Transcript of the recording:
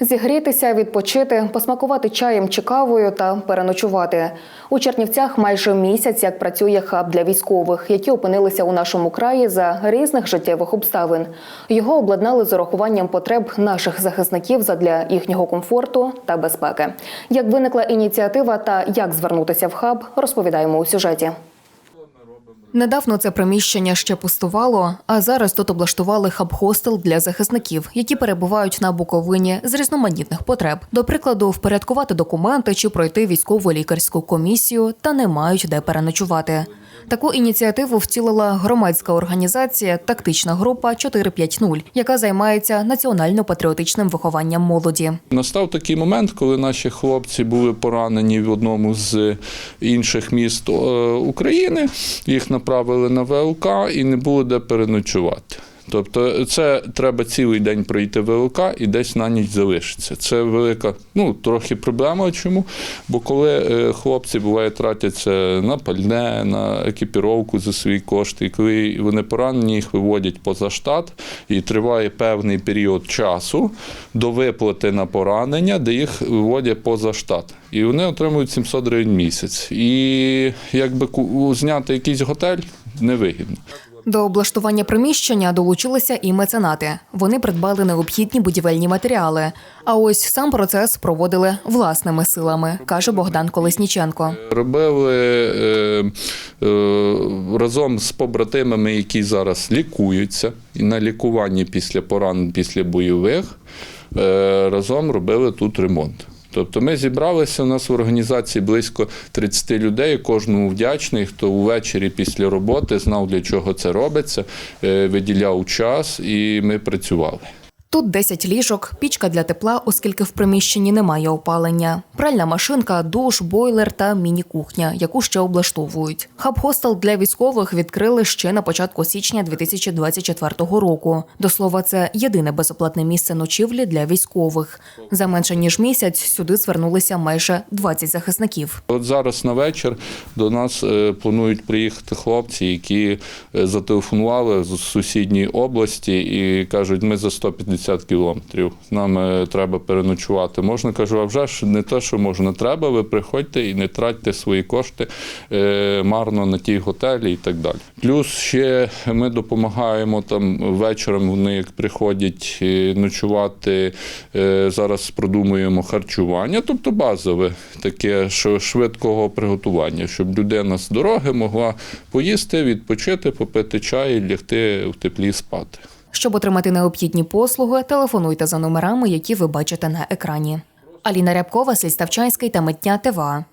Зігрітися, відпочити, посмакувати чаєм чи кавою та переночувати. У Чернівцях майже місяць як працює хаб для військових, які опинилися у нашому краї за різних життєвих обставин. Його обладнали з урахуванням потреб наших захисників задля їхнього комфорту та безпеки. Як виникла ініціатива та як звернутися в хаб, розповідаємо у сюжеті. Недавно це приміщення ще пустувало, а зараз тут облаштували хаб-хостел для захисників, які перебувають на Буковині з різноманітних потреб. До прикладу, впорядкувати документи чи пройти військову лікарську комісію та не мають де переночувати. Таку ініціативу втілила громадська організація Тактична група 450, яка займається національно-патріотичним вихованням молоді. Настав такий момент, коли наші хлопці були поранені в одному з інших міст е, України. Їх направили на ВЛК і не було де переночувати. Тобто, це треба цілий день пройти ВЛК і десь на ніч залишиться. Це велика, ну трохи проблема. Чому? Бо коли е, хлопці буває тратяться на пальне, на екіпіровку за свої кошти, і коли вони поранені, їх виводять поза штат, і триває певний період часу до виплати на поранення, де їх виводять поза штат. І вони отримують 700 гривень місяць. І якби зняти якийсь готель невигідно. До облаштування приміщення долучилися і меценати. Вони придбали необхідні будівельні матеріали. А ось сам процес проводили власними силами, каже Богдан Колесніченко. Робили е, е, разом з побратимами, які зараз лікуються, і на лікуванні після поранень, після бойових, е, разом робили тут ремонт. Тобто ми зібралися, у нас в організації близько 30 людей, кожному вдячний, хто увечері після роботи знав, для чого це робиться, е, виділяв час і ми працювали. Тут 10 ліжок, пічка для тепла, оскільки в приміщенні немає опалення, пральна машинка, душ, бойлер та міні-кухня, яку ще облаштовують. Хаб-хостел для військових відкрили ще на початку січня 2024 року. До слова, це єдине безоплатне місце ночівлі для військових. За менше ніж місяць сюди звернулися майже 20 захисників. От зараз на вечір до нас е, планують приїхати хлопці, які е, зателефонували з сусідньої області і кажуть, ми за 150 кілометрів. Нам е, треба переночувати. Можна кажу, а вже ж не те, що можна, треба. Ви приходьте і не тратьте свої кошти е, марно на ті готелі і так далі. Плюс ще ми допомагаємо там вечором. Вони як приходять е, ночувати. Зараз продумуємо харчування, тобто базове таке що швидкого приготування, щоб людина з дороги могла поїсти, відпочити, попити чай і лягти в теплі спати. Щоб отримати необхідні послуги, телефонуйте за номерами, які ви бачите на екрані. Аліна Рябкова, Ставчанський та Митня ТВА.